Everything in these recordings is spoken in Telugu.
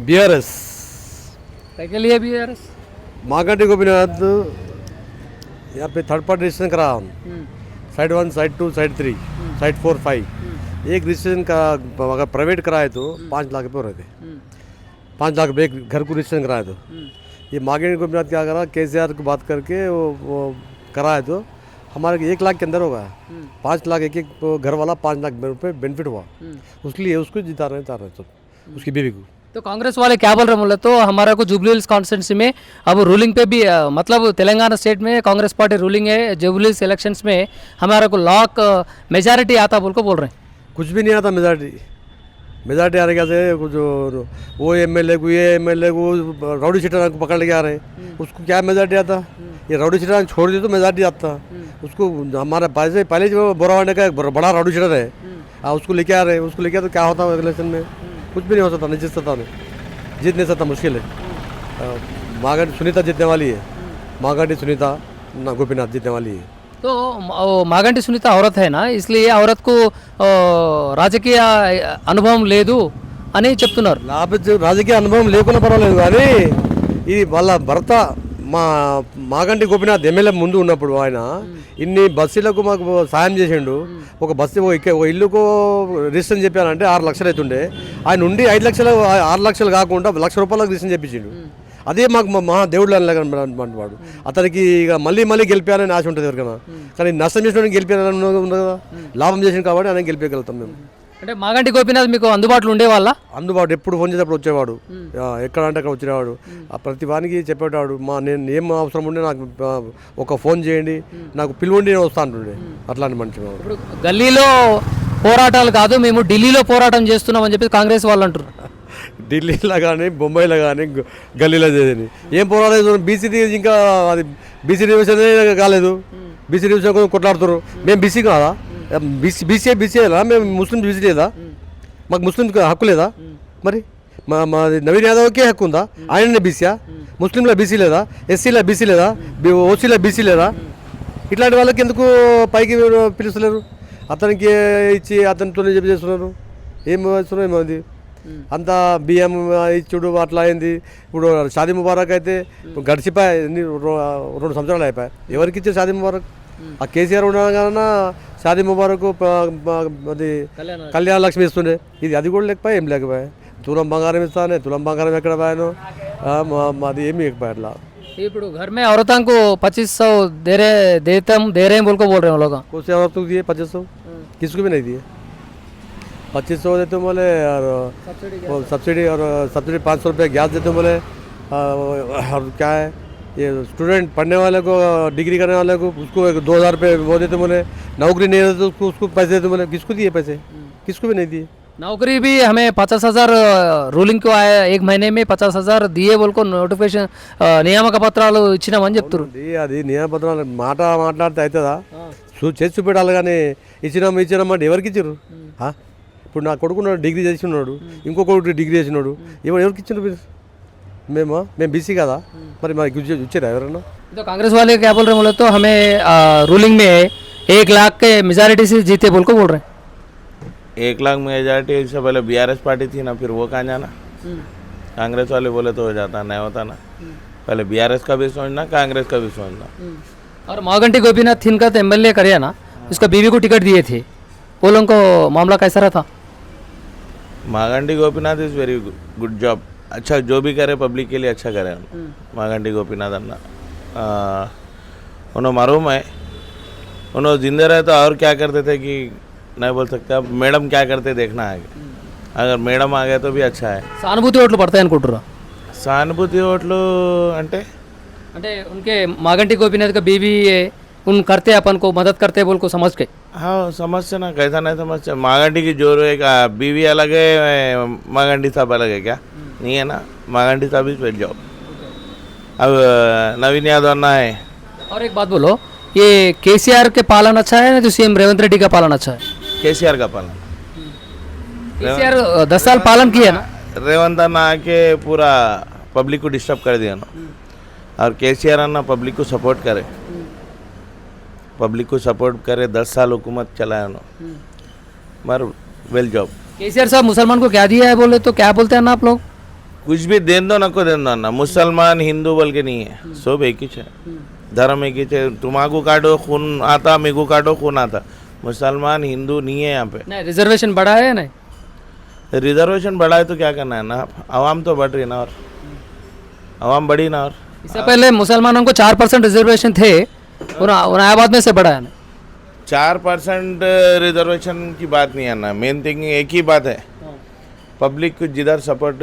बी आर एस लिए B R S Maganti Gopinath यहाँ पे थर्ड पार्ट रजिस्ट्रेशन करा हम। Side one side two side three side four five एक रजिस्ट्रेशन का अगर प्राइवेट कराए तो हम्म। पाँच लाख रुपये रहते हम्म। पाँच लाख रुपये घर को रजिस्ट्रेशन कराए तो। हम्म। ये माघाटी गोपीनाथ क्या करा के सी आर को बात करके वो, वो कराए तो हमारे एक लाख के अंदर होगा। पाँच लाख एक एक घर वाला पाँच लाख रुपये बेनिफिट हुआ। उसके लिए उसको जिता रहे हैं रहे तो उसकी बीवी को। तो कांग्रेस वाले क्या बोल रहे हैं बोले तो हमारा को जुबली हिल्स कॉन्स्टिट्यूंसी में अब रूलिंग पे भी मतलब तेलंगाना स्टेट में कांग्रेस पार्टी रूलिंग है जुबली हिल्स इलेक्शंस में हमारा को लॉक मेजॉरिटी आता बोल को बोल रहे हैं। कुछ भी नहीं आता मेजॉरिटी मेजॉरिटी आने कैसे कुछ जो- वो एम एल ए को ये एम एल ए को राउडी सीटर को पकड़ के आ रहे हैं। उसको क्या मेजॉरिटी आता? ये राउडी सीटर छोड़ दिए तो मेजॉरिटी आता। उसको हमारा पैसे पहले जो बोरावाने का एक बड़ा- राउडी सीटर है उसको लेके आ रहे हैं। उसको लेके तो क्या होता है इलेक्शन में? कुछ भी नहीं हो सकता नहीं जीत सकता नहीं जीत नहीं सकता मुश्किल है मागंटी सुनीता जीतने वाली है मागंटी सुनीता ना गोपीनाथ जीतने वाली है तो म- वो मागंटी सुनीता औरत है ना इसलिए औरत को अ, రాజకీయ అనుభవం లేదు అని చెప్తున్నారు లాభ రాజకీయ అనుభవం లేకున్నా పర్వాలేదు కానీ ఇది వాళ్ళ భర్త మా మాగంటి గోపినాథ్ ఎమ్మెల్యే ముందు ఉన్నప్పుడు ఆయన ఇన్ని బస్సులకు మాకు సాయం చేసిండు. ఒక బస్సు ఓ ఇల్లుకు రిజిస్ట్రేషన్ చెప్పానంటే ఆరు లక్షలు అవుతుండే. ఆయన ఉండి ఐదు లక్షలు ఆరు లక్షలు కాకుండా లక్ష రూపాయలకు రిజిస్ట్రేషన్ చెప్పించిండు. అదే మాకు మా దేవుడు అన్నమాట వాడు. అతనికి ఇక మళ్ళీ మళ్ళీ గెలిపాలని ఆశ ఉంటుంది ఎవరికైనా. కానీ నష్టం చేసిన గెలిపాలని కదా. లాభం చేసింది కాబట్టి ఆయన గెలిపేయగలుగుతాం మేము. అంటే మాగంటి గోపీనాథ్ మీకు అందుబాటులో ఉండేవాళ్ళ? అందుబాటు ఎప్పుడు ఫోన్ చేసేటప్పుడు వచ్చేవాడు. ఎక్కడ అంటే అక్కడ వచ్చేవాడు ఆ ప్రతి వానికి చెప్పేవాడు మా నేను ఏం అవసరం ఉండే నాకు ఒక ఫోన్ చేయండి నాకు పిలువండి నేను వస్తా అంటుండే. అట్లాంటి మనిషి. ఇప్పుడు గల్లీలో పోరాటాలు కాదు మేము ఢిల్లీలో పోరాటం చేస్తున్నాం అని చెప్పి కాంగ్రెస్ వాళ్ళు అంటారు ఢిల్లీలో కానీ బొంబాయిలో కానీ గల్లీలో చేసేది. ఏం పోరాలేదు బీసీ ఇంకా అది బీసీ రివిజన్ కాలేదు. బీసీ రివిజన్ కొట్లాడుతారు మేము బీసీ కాదా? బీసీ బీసీ బీసీ మేము ముస్లిం బీసీ లేదా మాకు ముస్లిం హక్కు లేదా? మరి మా మాది నవీన్ యాదవ్కే హక్కు ఉందా? ఆయననే బీసీయా? ముస్లింల బీసీ లేదా ఎస్సీల బీసీ లేదా ఓసీల బీసీ లేదా ఇట్లాంటి వాళ్ళకి ఎందుకు పైకి పిలుస్తలేరు? అతనికి ఇచ్చి అతనితో చెప్పి చేస్తున్నారు? ఏం చేస్తున్నారు ఏమో అది? అంతా బియ్యం ఇచ్చుడు అట్లా అయింది. ఇప్పుడు షాదీ ముబారక్ అయితే గడిచిపోయి? రెండు సంవత్సరాలు అయిపోయాయి ఎవరికి ఇచ్చారు షాదీ ముబారక్? ఆ కేసీఆర్ ఉండగానే షాదీ ముబారక్ ప- ప- అది కళ్యాణ లక్ష్మి ఇస్తుండే ఇది అది కూడా లేకపోయా ఏం లేకపోయా తులం బంగారం ఇస్తానే తులం బంగారం ఎక్కడ పోయాను ఆ, మా- మాది ఏమి లేకపోయా అట్లా ఇప్పుడు घर में औरतों को पच्चीस सौ दे रहे देते हम दे रहे हैं बोल को बोल रहे हैं वो लोग कौन से औरतों को दिए पच्चीस सौ किसको भी नहीं दिए पच्चीस सौ देते बोले और वो सब्सिडी और सब्सिडी पाँच सौ रुपये गैस देते बोले आ, और क्या है ये स्टूडेंट पढ़ने वाले को डिग्री करने वाले को उसको एक दो हज़ार रुपये वो देते बोले नौकरी नहीं देते उसको उसको पैसे देते बोले किसको दिए पैसे किसको भी नहीं दिए नौकरी भी हमें पचास हजार రూలింగ్ కు ఆయ- एक महीने में पचास हजार दिए बोल को నోటిఫికేషన్ నియామక పత్రాలు ఇచ్చినామని చెప్తారు అది అది నియమపత్రాలు మాట మాట్లాడితే అవుతుందా చూ చేసి చూపెట్టాలి కానీ ఇచ్చినాం ఇచ్చినాం అంటే ఎవరికి ఇచ్చారు ఆ? ఇప్పుడు నా కొడుకున్నాడు డిగ్రీ చేసి ఉన్నాడు ఇంకో కొడుకు డిగ్రీ చేసినాడు ఎవరు ఎవరికి ఇచ్చిండ్రు మీరు మేము మేము బీసీ కదా మరి మాకు ఇచ్చి- ఇచ్చారా ఎవరన్నా तो कांग्रेस वाले क्या बोल रहे हैं बोले तो हमें रूलिंग में एक लाख के मेजोरिटी से जीते बोल को बोल रहे हैं एक लाख मेजॉरिटी से पहले बीआरएस पार्टी थी ना फिर वो कहाँ जाना कांग्रेस वाले बोले तो हो जाता नहीं होता ना पहले बीआरएस का भी सोचना कांग्रेस का भी सोचना और मागंटी गोपीनाथ थिन का तो एम एल ए करे ना उसका बीवी को टिकट दिए थे वो लोगों को मामला कैसा रहा था Magandi Gopinath is very good job अच्छा जो भी करे पब्लिक के लिए अच्छा करे मागंडी गोपीनाथ अन्ना आ, उन्होंने मालूम है उन्होंने जिंदे रहे तो और क्या करते थे कि नहीं बोल सकते अब मैडम क्या करते देखना है अगर मैडम आ गए तो भी अच्छा है సానుభూతి ఓట్లు పడతాయి అనుకుంటురా सहानुभूति ओटलो అంటే అంటే उनके मागंटी गोपीनाथ का बीवी है, उन करते अपन को मदद करते बोल को समझ के हाँ समझते ना कैसा नहीं समझते मागंडी की ज़ोर है का बीवी अलग है मागंडी साहब अलग है क्या? नहीं है ना? मागंडी साहब ही बैठ जाओ अब नवीन यादव अन्ना है। और एक बात बोलो ये केसीआर के पालन अच्छा है ना जो सीएम रेवंत रेड्डी का पालन अच्छा है? केसीआर का पालन। केसीआर दस साल पालन किया ना? रेवंत अन्ना आके पूरा पब्लिक को डिस्टर्ब कर दिया ना। और केसीआर अन्ना पब्लिक को सपोर्ट करे। पब्लिक को सपोर्ट करे दस साल हुकूमत चलाया ना मर वेल जॉब केसीआर साहब मुसलमान को क्या दिया है बोले तो क्या बोलते हैं ना आप लोग? कुछ भी देन दो नको देन दो ना। मुसलमान हिंदू बोल के नहीं है। सब एक ही है धर्म एक ही है तुम्हाको काटो खून आता मेरे को काटो खून आता। मुसलमान हिंदू नहीं है यहाँ पे। नहीं रिजर्वेशन बढ़ा है नहीं? रिजर्वेशन बढ़ाए तो क्या करना है ना? आवाम तो बढ़ रही है ना और। आवाम बढ़ी ना और। इससे पहले मुसलमानों को चार परसेंट रिजर्वेशन थे। इलाहाबाद में से बड़ा है ना। चार परसेंट रिजर्वेशन की बात नहीं है ना मेन थिंग एक ही बात है। पब्लिक को जिधर सपोर्ट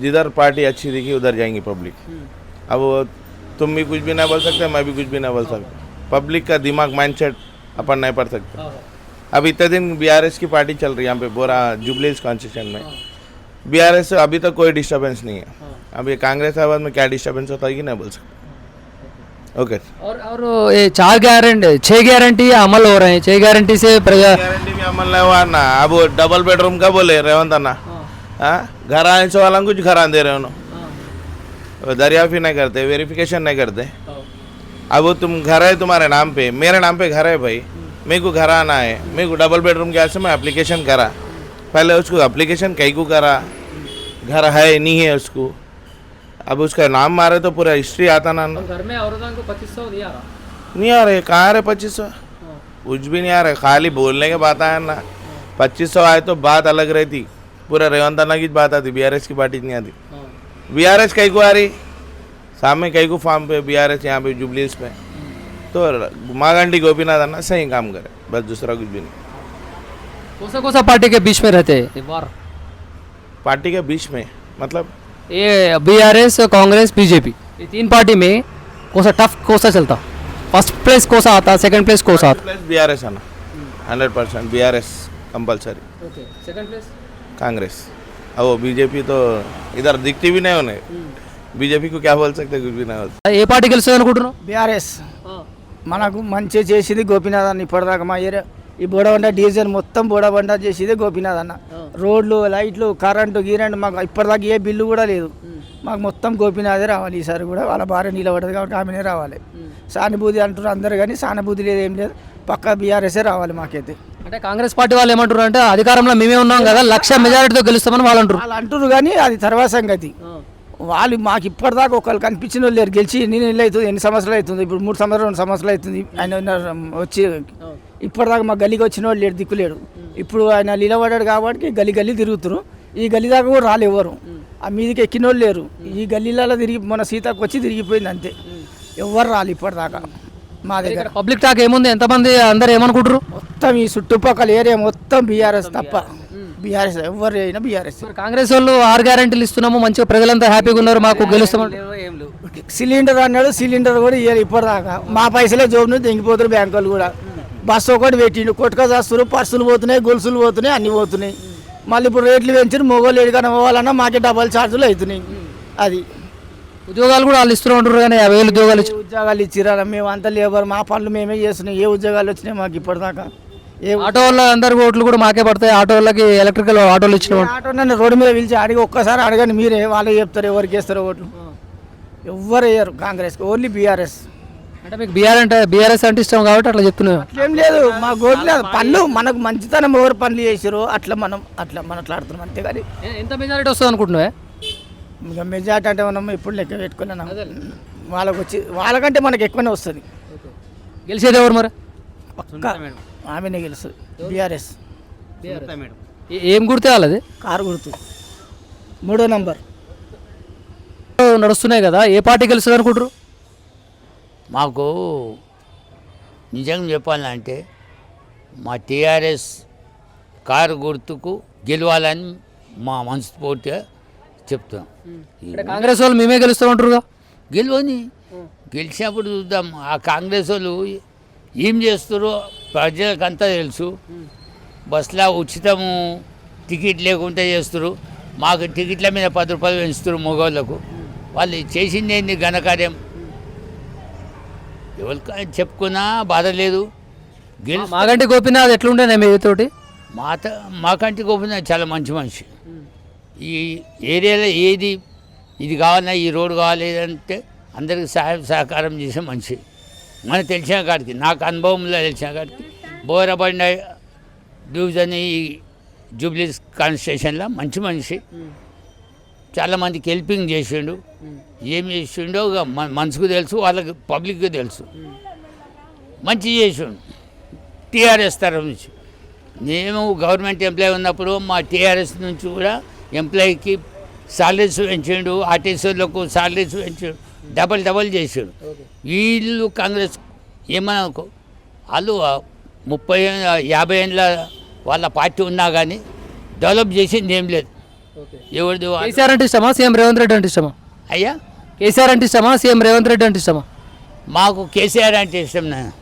जिधर पार्टी अच्छी दिखी उधर जाएँगी पब्लिक अब तुम भी कुछ भी ना बोल सकते मैं भी कुछ भी ना बोल सकता। पब्लिक का दिमाग माइंडसेट अपन नहीं पढ़ सकते। अब इतने दिन बीआरएस की पार्टी चल रही है यहाँ पे बोरा जुबलीस कॉन्स्टिट्यूशन में। बीआरएस से अभी तक कोई डिस्टर्बेंस नहीं है। अब ये कांग्रेस आबाद में क्या डिस्टर्बेंस होता है कि नहीं बोल सकते। ओके और और ये चार गारंटी छह गारंटी अमल हो रहे हैं। छह गारंटी से प्रजा गारंटी भी अमल नहीं हुआ ना। अब वो डबल बेडरूम का बोले रेवंत अन्ना हाँ। घर आने से वाला कुछ घर दे रहे हो। वो दरियाफी नहीं करते वेरिफिकेशन नहीं करते। अब तुम घर है तुम्हारे नाम पे मेरे नाम पे घर है भाई। मेरे को घर आना है मेरे को डबल बेडरूम के से मैं अप्लीकेशन करा। पहले उसको अप्लीकेशन कहीं को करा। घर है नहीं है उसको। अब उसका नाम मारे तो पूरा हिस्ट्री आता ना घर में औरतों को पच्चीस सौ दिया नहीं आ रहे कहाँ आ रहे पच्चीस सौ? कुछ भी नहीं आ रहे खाली बोलने के बात आया ना। पच्चीस सौ आए तो बात अलग रहती। पूरा रेवंत अन्ना की बात आती बीआरएस की पार्टी नहीं आती। बीआरएस कई को आ रही? सामने कई को फार्म पे बी आर एस यहाँ पे जुबलीस पे। तो मागंडी गोपीनाथ अन्ना सही काम करे बस दूसरा कुछ भी नहीं। कौन सा कौन सा पार्टी के बीच में रहते हैं? पार्टी के बीच में मतलब ये B R S Congress BJP ये तीन पार्टी में कौन सा टफ कौन सा चलता फर्स्ट प्लेस कौन सा आता सेकंड प्लेस कौन सा आता प्लस बी आर एस आना hundred percent B R S compulsory okay second place Congress अब वो बीजेपी तो इधर दिखती भी नहीं उन्हें बीजेपी को क्या बोल सकते कुछ भी नहीं बोल ఏ పార్టీ గెలుస్తుంది అనుకుంటున్నావు బీఆర్ఎస్ మనకు మంచి చేసింది గోపీనాథ్ అన్న ఇప్పటిదాకా మా ఏరియా ఈ బోడబండ డీజిల్ మొత్తం బోడబండ చేసేది గోపీనాథ్ అన్న. రోడ్లు లైట్లు కరెంటు గీరెంట్ మాకు ఇప్పటిదాకా ఏ బిల్లు కూడా లేదు. మాకు మొత్తం గోపీనాథే రావాలి ఈసారి కూడా. వాళ్ళ భార్య నిలబడదు కాబట్టి ఆమెనే రావాలి. సానుభూతి అంటున్నారు అందరు కానీ సానుభూతి లేదు ఏం లేదు. పక్క బీఆర్ఎస్ఏ రావాలి మాకైతే. అంటే కాంగ్రెస్ పార్టీ వాళ్ళు ఏమంటారు అంటే అధికారంలో మేమే ఉన్నాం కదా లక్ష మెజారిటీతో గెలుస్తామని వాళ్ళు అంటారు వాళ్ళు అంటున్నారు కానీ అది తర్వాత సంగతి. వాళ్ళు మాకు ఇప్పటిదాకా ఒకళ్ళు కనిపించిన వాళ్ళు లేరు. గెలిచి ఎన్ని నెలలు అవుతుంది ఎన్ని సంవత్సరాలు అవుతుంది? ఇప్పుడు మూడు సంవత్సరాలు రెండు సంవత్సరాలు అవుతుంది. ఆయన వచ్చి ఇప్పటిదాకా మా గలీకి వచ్చిన వాళ్ళు లేడు దిక్కులేడు ఇప్పుడు ఆయన నిలబడ్డాడు కాబట్టి గలి గల్లీ తిరుగుతురు. ఈ గల్లీ దాకా కూడా రాలు ఎవరు. ఆ మీదకి ఎక్కిన వాళ్ళు లేరు. ఈ గల్లీలలో తిరిగి మన సీతకు వచ్చి తిరిగిపోయింది అంతే. ఎవరు రాలి ఇప్పటిదాకా మా దగ్గర. పబ్లిక్ టాక్ ఏముంది? ఎంతమంది అందరు ఏమనుకుంటారు మొత్తం ఈ చుట్టుపక్కల ఏరియా మొత్తం బీఆర్ఎస్ తప్ప. బీఆర్ఎస్. ఎవరు అయినా బీఆర్ఎస్. కాంగ్రెస్ వాళ్ళు ఆరు గ్యారెంటీలు ఇస్తున్నాము మంచిగా ప్రజలంతా హ్యాపీగా ఉన్నారు మాకు గెలుస్తామని. సిలిండర్ అన్నాడు సిలిండర్ కూడా ఇయ్యాలి ఇప్పటిదాకా. మా పైసలే జోబు నుంచి దింగిపోతున్నారు బ్యాంకు వాళ్ళు కూడా. బస్సు ఒకటి పెట్టిండు. కొట్టుక చేస్తారు పర్సులు పోతున్నాయి గొలుసులు పోతున్నాయి అన్ని పోతున్నాయి. మళ్ళీ ఇప్పుడు రేట్లు పెంచారు మొగోళ్ళు ఎడికైనా పోవాలన్నా మాకే డబల్ ఛార్జీలు అవుతున్నాయి. అది. ఉద్యోగాలు కూడా వాళ్ళు ఇస్తూ ఉంటారు కానీ యాభై వేలు ఉద్యోగాలు ఏ ఉద్యోగాలు ఇచ్చిరా మేము అంతా లేబర్ మా పనులు మేమే చేస్తున్నాం. ఏ ఉద్యోగాలు వచ్చినాయి మాకు ఇప్పటిదాకా? ఏ ఆటో వాళ్ళ అందరికి ఓట్లు కూడా మాకే పడతాయి. ఆటో వాళ్ళకి ఎలక్ట్రికల్ ఆటోలు ఇచ్చిన ఆటో నన్ను రోడ్డు మీద పిలిచి అడిగి ఒక్కసారి అడగండి మీరే. వాళ్ళే చెప్తారు ఎవరికి వేస్తారో ఓట్లు. ఎవ్వరు వేయరు కాంగ్రెస్ ఓన్లీ బీఆర్ఎస్. అంటే మీకు బీఆర్ అంటే బీఆర్ఎస్ అంటే ఇష్టం కాబట్టి అట్లా చెప్తున్నాను అట్లేం లేదు మా గోడ్లు పనులు మనకు మంచితనం ఎవరు పనులు చేసారు అట్లా మనం అట్లా మనం అట్లాడుతున్నాం అంతేగాని ఎంత మెజారిటీ వస్తుంది అనుకుంటున్నావా? ఇక మెజార్టీ అంటే మనం ఎప్పుడు లెక్క పెట్టుకున్నాం వాళ్ళకి వచ్చి వాళ్ళకంటే మనకి ఎక్కువనే వస్తుంది. గెలిచేది ఎవరు మరి? పక్క ఆమెనే గెలుస్తుంది బీఆర్ఎస్ ఏ- ఏం గుర్తే వాళ్ళది కారు గుర్తు. మూడో నంబర్. నడుస్తున్నాయి కదా ఏ పార్టీ గెలుస్తుంది అనుకుంటారు మాకు నిజంగా చెప్పాలంటే మా టీఆర్ఎస్ కారు గుర్తుకు గెలవాలని మా మనస్ఫూర్తిగా చెప్తున్నాం. కాంగ్రెస్ వాళ్ళు మేమే గెలుస్తామంటారుగా గెలవని. గెలిచినప్పుడు చూద్దాం. ఆ కాంగ్రెస్ వాళ్ళు ఏం చేస్తారో ప్రజలకంతా తెలుసు. బస్సులో ఉచితము టికెట్ లేకుండా చేస్తారు మాకు టికెట్ల మీద పది రూపాయలు పెంచుతారు మగవాళ్ళకు. వాళ్ళు చేసింది ఏంది ఘనకార్యం ఎవరికి చెప్పుకున్నా బాధ లేదు. మాగంటి గోపీనాథ్ ఎట్లుండే మీతోటి మాత మాకంటి గోపిన చాలా మంచి మనిషి. ఈ ఏరియాలో ఏది ఇది కావాలన్నా ఈ రోడ్డు కావాలి అంటే అందరికి సహాయం సహకారం చేసే మనిషి. మనకు తెలిసిన కాడికి నాకు అనుభవంలో తెలిసిన కాడికి. బోరబండ డివిజన్ ఈ జూబ్లీస్ కాన్స్టిట్యూషన్లో మంచి మనిషి. చాలా మందికి హెల్పింగ్ చేసిండు. ఏం చేసిండో మన మనసుకు తెలుసు వాళ్ళకి పబ్లిక్కి తెలుసు. మంచి చేసిండు. టీఆర్ఎస్ తరఫు నుంచి. మేము గవర్నమెంట్ ఎంప్లాయీ ఉన్నప్పుడు మా టీఆర్ఎస్ నుంచి కూడా ఎంప్లాయీకి సాలరీస్ పెంచిండు ఆర్టీసీలకు సాలరీస్ పెంచాడు డబల్ డబల్ చేసాడు. వీళ్ళు కాంగ్రెస్ ఏమనుకో వాళ్ళు ముప్పై యాభై ఏళ్ళ వాళ్ళ పార్టీ ఉన్నా కానీ డెవలప్ చేసింది ఏం లేదు. ఎవరిది వా- కేసీఆర్ అంటే ఇష్టమా? సీఎం రేవంత్ రెడ్డి అంటే ఇష్టమా? అయ్యా. కేసీఆర్ అంటే ఇష్టమా? సీఎం రేవంత్ రెడ్డి అంటే ఇష్టమా? మాకు కేసీఆర్ అంటే ఇష్టం నా